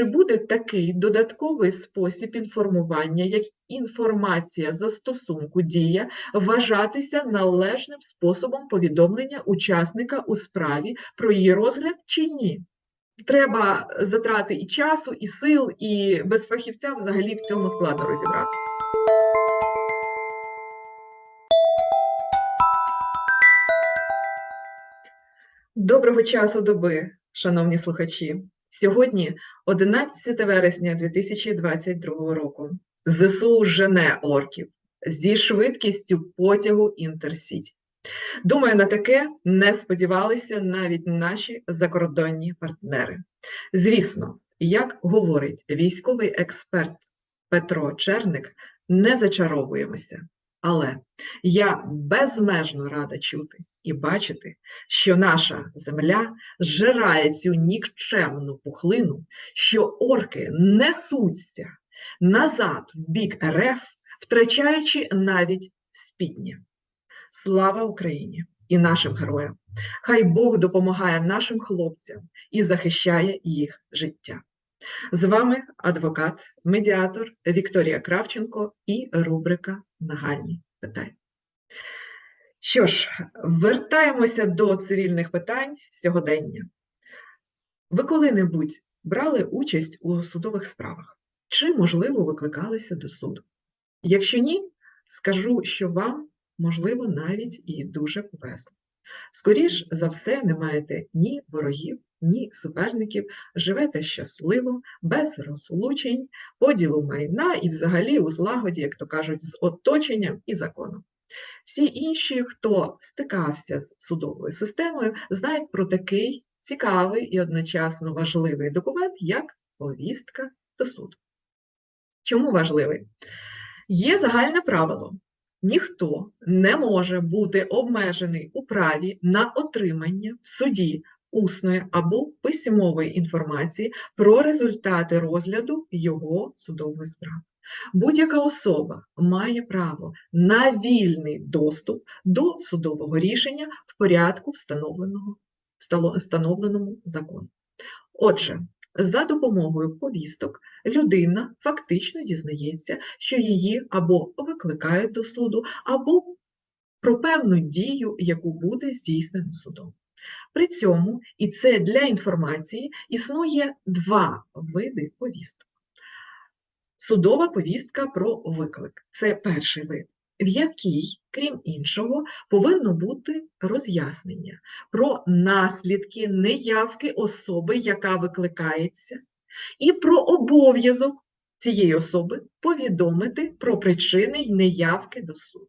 Чи буде такий додатковий спосіб інформування, як інформація застосунку дія, вважатися належним способом повідомлення учасника у справі про її розгляд чи ні? Треба затрати і часу, і сил, і без фахівця взагалі в цьому складно розібрати. Доброго часу доби, шановні слухачі. Сьогодні 11 вересня 2022 року. ЗСУ жене орків зі швидкістю потягу Інтерсіті. Думаю, на таке не сподівалися навіть наші закордонні партнери. Звісно, як говорить військовий експерт Петро Черник, не зачаровуємося. Але я безмежно рада чути і бачити, що наша земля зжирає цю нікчемну пухлину, що орки несуться назад в бік РФ, втрачаючи навіть спідня. Слава Україні і нашим героям! Хай Бог допомагає нашим хлопцям і захищає їх життя. З вами адвокат, медіатор Вікторія Кравченко і рубрика Нагальні питання. Що ж, вертаємося до цивільних питань сьогодення. Ви коли-небудь брали участь у судових справах? Чи, можливо, викликалися до суду? Якщо ні, скажу, що вам, можливо, навіть і дуже повезло. Скоріш за все, не маєте ні ворогів, ні суперників, живете щасливо, без розлучень, поділу майна і взагалі у злагоді, як то кажуть, з оточенням і законом. Всі інші, хто стикався з судовою системою, знають про такий цікавий і одночасно важливий документ, як повістка до суду. Чому важливий? Є загальне правило. Ніхто не може бути обмежений у праві на отримання в суді усної або письмової інформації про результати розгляду його судової справи. Будь-яка особа має право на вільний доступ до судового рішення в порядку встановленого, встановленому законом. Отже, за допомогою повісток людина фактично дізнається, що її або викликають до суду, або про певну дію, яку буде здійснено судом. При цьому, і це для інформації, існує два види повісток. Судова повістка про виклик це перший вид, в якій, крім іншого, повинно бути роз'яснення про наслідки неявки особи, яка викликається, і про обов'язок цієї особи повідомити про причини неявки до суду.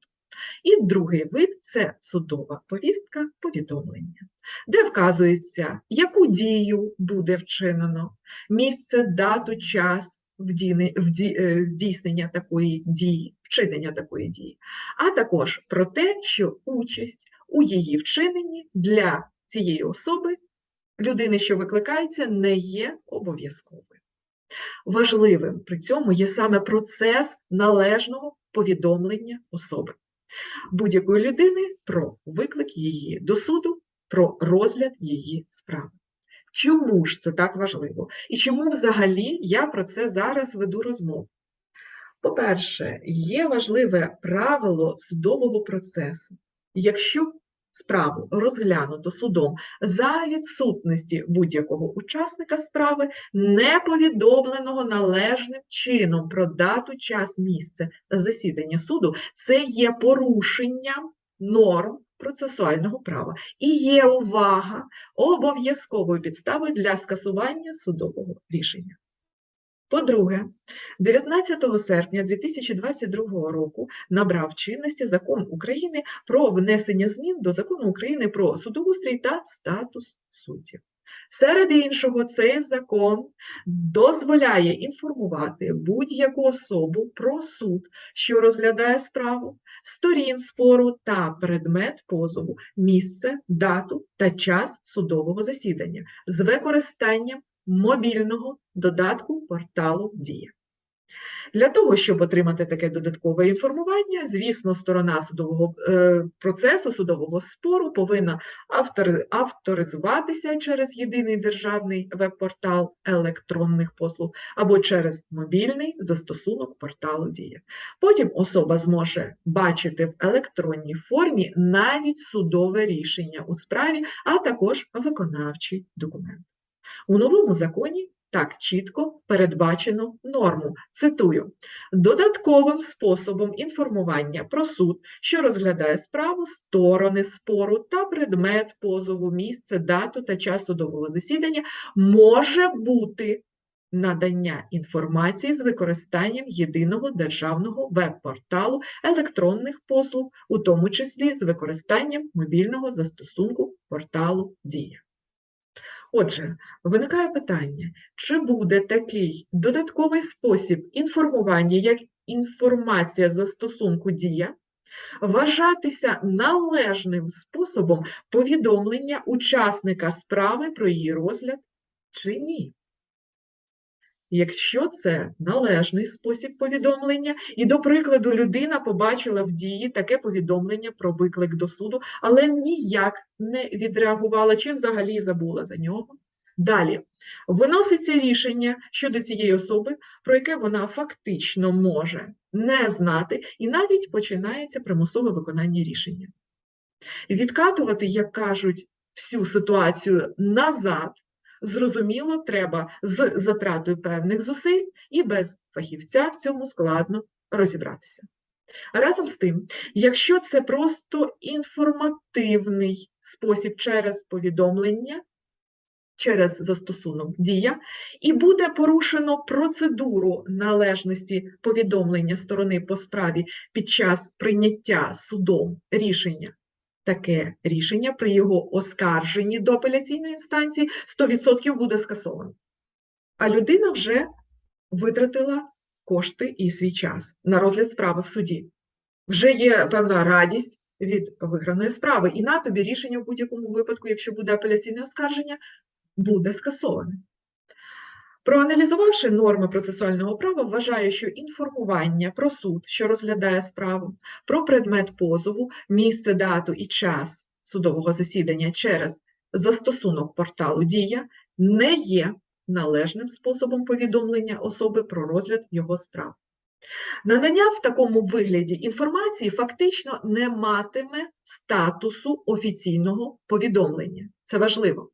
І другий вид це судова повістка повідомлення, де вказується, яку дію буде вчинено, місце, дату, час е, здійснення такої дії, вчинення такої дії, а також про те, що участь у її вчиненні для цієї особи, людини, що викликається, не є обов'язковою. Важливим при цьому є саме процес належного повідомлення особи будь-якої людини про виклик її до суду, про розгляд її справи. Чому ж це так важливо? І чому взагалі я про це зараз веду розмову? По-перше, є важливе правило судового процесу. Якщо справу розглянуто судом за відсутності будь-якого учасника справи, не повідомленого належним чином про дату, час, місце засідання суду, це є порушенням норм процесуального права і є увага обов'язковою підставою для скасування судового рішення. По-друге, 19 серпня 2022 року набрав чинності закон України про внесення змін до закону України про судоустрій та статус суддів. Серед іншого, цей закон дозволяє інформувати будь-яку особу про суд, що розглядає справу, сторін спору та предмет позову, місце, дату та час судового засідання з використанням мобільного додатку порталу Дія. Для того, щоб отримати таке додаткове інформування, звісно, сторона судового е, процесу, судового спору повинна автори, авторизуватися через єдиний державний веб-портал електронних послуг або через мобільний застосунок порталу Дія. Потім особа зможе бачити в електронній формі навіть судове рішення у справі, а також виконавчий документ. У новому законі так чітко передбачено норму. Цитую: додатковим способом інформування про суд, що розглядає справу, сторони спору та предмет позову, місце, дату та час судового засідання може бути. Надання інформації з використанням єдиного державного веб-порталу електронних послуг, у тому числі з використанням мобільного застосунку порталу Дія. Отже, виникає питання, чи буде такий додатковий спосіб інформування, як інформація застосунку дія, вважатися належним способом повідомлення учасника справи про її розгляд чи ні? Якщо це належний спосіб повідомлення, і, до прикладу, людина побачила в дії таке повідомлення про виклик до суду, але ніяк не відреагувала чи взагалі забула за нього. Далі виноситься рішення щодо цієї особи, про яке вона фактично може не знати, і навіть починається примусове виконання рішення. Відкатувати, як кажуть, всю ситуацію назад зрозуміло, треба з затратою певних зусиль і без фахівця в цьому складно розібратися. Разом з тим, якщо це просто інформативний спосіб через повідомлення, через застосунок дія, і буде порушено процедуру належності повідомлення сторони по справі під час прийняття судом рішення таке рішення при його оскарженні до апеляційної інстанції 100% буде скасовано. А людина вже витратила кошти і свій час на розгляд справи в суді. Вже є певна радість від виграної справи, і на тобі рішення в будь-якому випадку, якщо буде апеляційне оскарження, буде скасоване. Проаналізувавши норми процесуального права, вважаю, що інформування про суд, що розглядає справу, про предмет позову, місце, дату і час судового засідання через застосунок порталу Дія не є належним способом повідомлення особи про розгляд його справ. Надання в такому вигляді інформації фактично не матиме статусу офіційного повідомлення. Це важливо.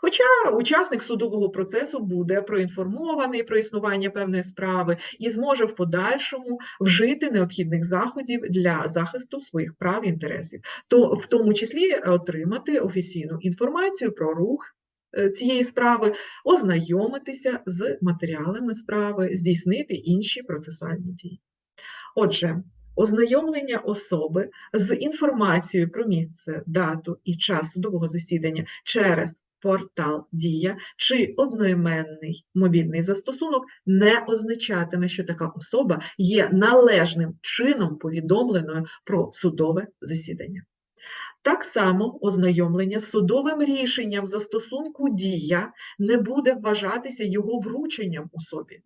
Хоча учасник судового процесу буде проінформований про існування певної справи і зможе в подальшому вжити необхідних заходів для захисту своїх прав і інтересів, то в тому числі отримати офіційну інформацію про рух. Е, цієї справи ознайомитися з матеріалами справи, здійснити інші процесуальні дії. Отже, ознайомлення особи з інформацією про місце, дату і час судового засідання через портал Дія чи одноіменний мобільний застосунок не означатиме, що така особа є належним чином повідомленою про судове засідання. Так само ознайомлення з судовим рішенням застосунку Дія не буде вважатися його врученням особі.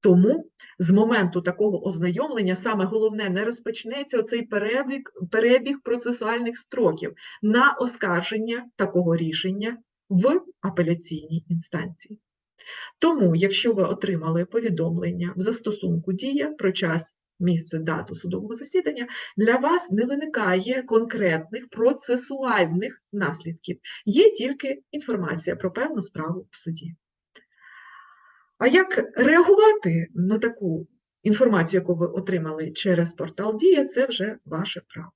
Тому з моменту такого ознайомлення саме головне не розпочнеться оцей перебіг, перебіг процесуальних строків на оскарження такого рішення в апеляційній інстанції. Тому, якщо ви отримали повідомлення в застосунку Дія про час, місце, дату судового засідання, для вас не виникає конкретних процесуальних наслідків, є тільки інформація про певну справу в суді. А як реагувати на таку інформацію, яку ви отримали через портал Дія, це вже ваше право.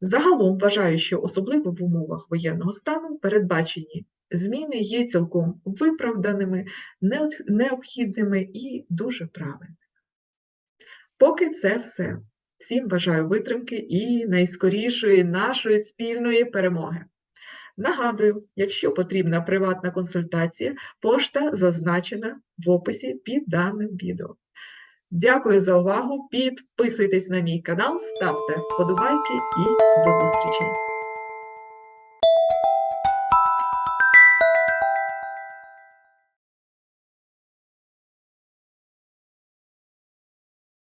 Загалом вважаю, що особливо в умовах воєнного стану передбачені зміни є цілком виправданими, необхідними і дуже правильними. Поки це все. Всім бажаю витримки і найскорішої нашої спільної перемоги. Нагадую, якщо потрібна приватна консультація, пошта зазначена в описі під даним відео. Дякую за увагу. Підписуйтесь на мій канал, ставте вподобайки і до зустрічі!